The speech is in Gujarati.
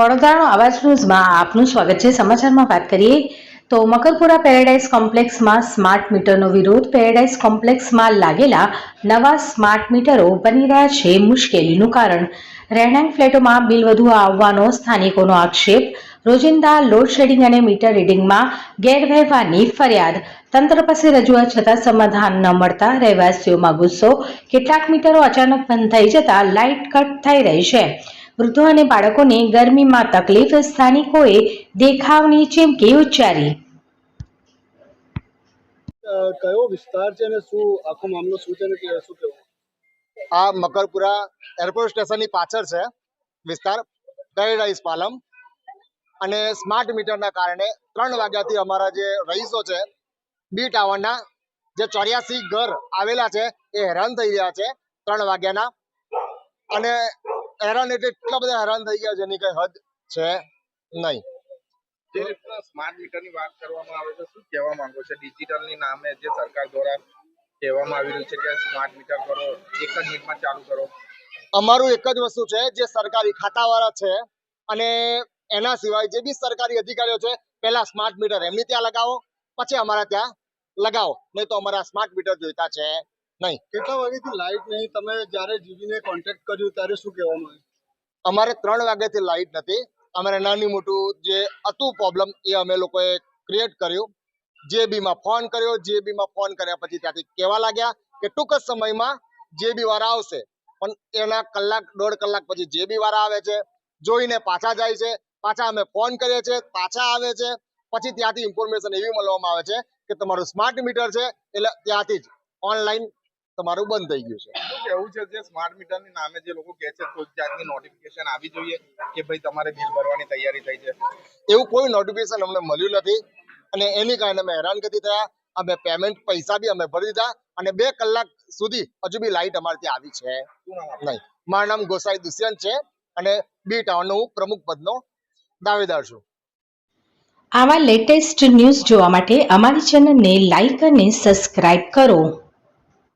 વડોદરાનો આવાજ ન્યૂઝમાં આપનું સ્વાગત છે. સમાચારમાં વાત કરીએ તો મકરપુરા પેરેડાઇઝ કોમ્પ્લેક્સમાં સ્માર્ટ મીટરનો વિરોધ. પેરેડાઇઝ કોમ્પ્લેક્સમાં લાગેલા નવા સ્માર્ટ મીટરો બની રહ્યા છે મુશ્કેલીનું કારણ. રહેણાંક ફ્લેટોમાં બિલ વધુ આવવાનો સ્થાનિકોનો આક્ષેપ. રોજિંદા લોડ શેડિંગ અને મીટર રીડિંગમાં ગેરવ્યવહારની ફરિયાદ. તંત્ર પાસે રજૂઆત છતાં સમાધાન ન મળતા રહેવાસીઓમાં ગુસ્સો. કેટલાક મીટરો અચાનક બંધ થઈ જતા લાઇટ કટ થઈ રહી છે. વૃદ્ધો અને બાળકોને ગરમીમાં તકલીફ સ્થાનિકોએ દેખાવની ચીમકી ઉચ્ચારી. કયો વિસ્તાર છે અને શું આખો મામલો શું છે અને કે શું કહેવું આ મકરપુરા એરપોર્ટ સ્ટેશનની પાછળ છે વિસ્તાર પેરેડાઇઝ પાલમ. અને સ્માર્ટ મીટરના કારણે ત્રણ વાગ્યાથી અમારા જે રહીશો છે બી ટાવરના જે ચોર્યાસી ઘર આવેલા છે એ હેરાન થઈ રહ્યા છે ત્રણ વાગ્યાના. અને હેરાન એટલે એટલા બધા હેરાન થઈ ગયા છે એની કઈ હદ છે નહીં. જે રીતના સ્માર્ટ મીટરની વાત કરવામાં આવે છે શું કહેવા માંગો છો? ડિજિટલની નામે જે સરકાર દ્વારા કહેવામાં આવી રહ્યું છે કે સ્માર્ટ મીટર કરો એક જ મિનિટમાં ચાલુ કરો. અમારું એક જ વસ્તુ છે જે સરકારી ખાતાવાળા છે અને એના સિવાય જે બી સરકારી અધિકારીઓ છે પહેલા સ્માર્ટ મીટર એમની ત્યાં લગાવો પછી અમારા ત્યાં લગાવો. નહીં તો અમારા સ્માર્ટ મીટર જોઈતા છે. નહીં. કેટલા વાગ્યાથી લાઇટ નહીં? તમે જ્યારે જીવીને કોન્ટેક્ટ કર્યું ત્યારે શું કહેવામાં આવ્યું? અમારે ત્રણ વાગ્યાથી લાઇટ નથી. અમારે નાની મોટું જે હતું પ્રોબ્લેમ એ અમે લોકોએ ક્રિએટ કર્યું. જેબીમાં ફોન કર્યો. જેબીમાં ફોન કર્યા પછી ત્યાંથી કહેવા લાગ્યા કે ટૂંક જ સમયમાં જેબી વાળા આવશે. પણ એના કલાક દોઢ કલાક પછી જેબી વાળા આવે છે જોઈને પાછા જાય છે. પાછા અમે ફોન કરીએ છીએ પાછા આવે છે. પછી ત્યાંથી ઇન્ફોર્મેશન એવી મળવામાં આવે છે કે તમારું સ્માર્ટ મીટર છે એટલે ત્યાંથી જ ઓનલાઈન તમારું બંધ થઈ ગયું છે. શું કહેવું છે જે સ્માર્ટ મીટરની નામે જે લોકો કહે છે કોઈ જાતની નોટિફિકેશન આવી જોઈએ કે ભાઈ તમારે બિલ ભરવાની તૈયારી થઈ છે? એવું કોઈ નોટિફિકેશન અમને મળ્યું નથી અને એની કારણે અમે હેરાનગતિ થયા. અમે પેમેન્ટ પૈસા બી અમે ભરી દીધા અને બે કલાક સુધી હજુ બી લાઇટ અમારે ત્યાં આવી છે? નહીં. મારું નામ ગોસાઈ દુષ્યંત છે અને બી ટાઉનનો હું પ્રમુખ પદનો દાવેદાર છું. આવા લેટેસ્ટ ન્યૂઝ જોવા માટે અમારી ચેનલને લાઇક અને સબસ્ક્રાઇબ કરો.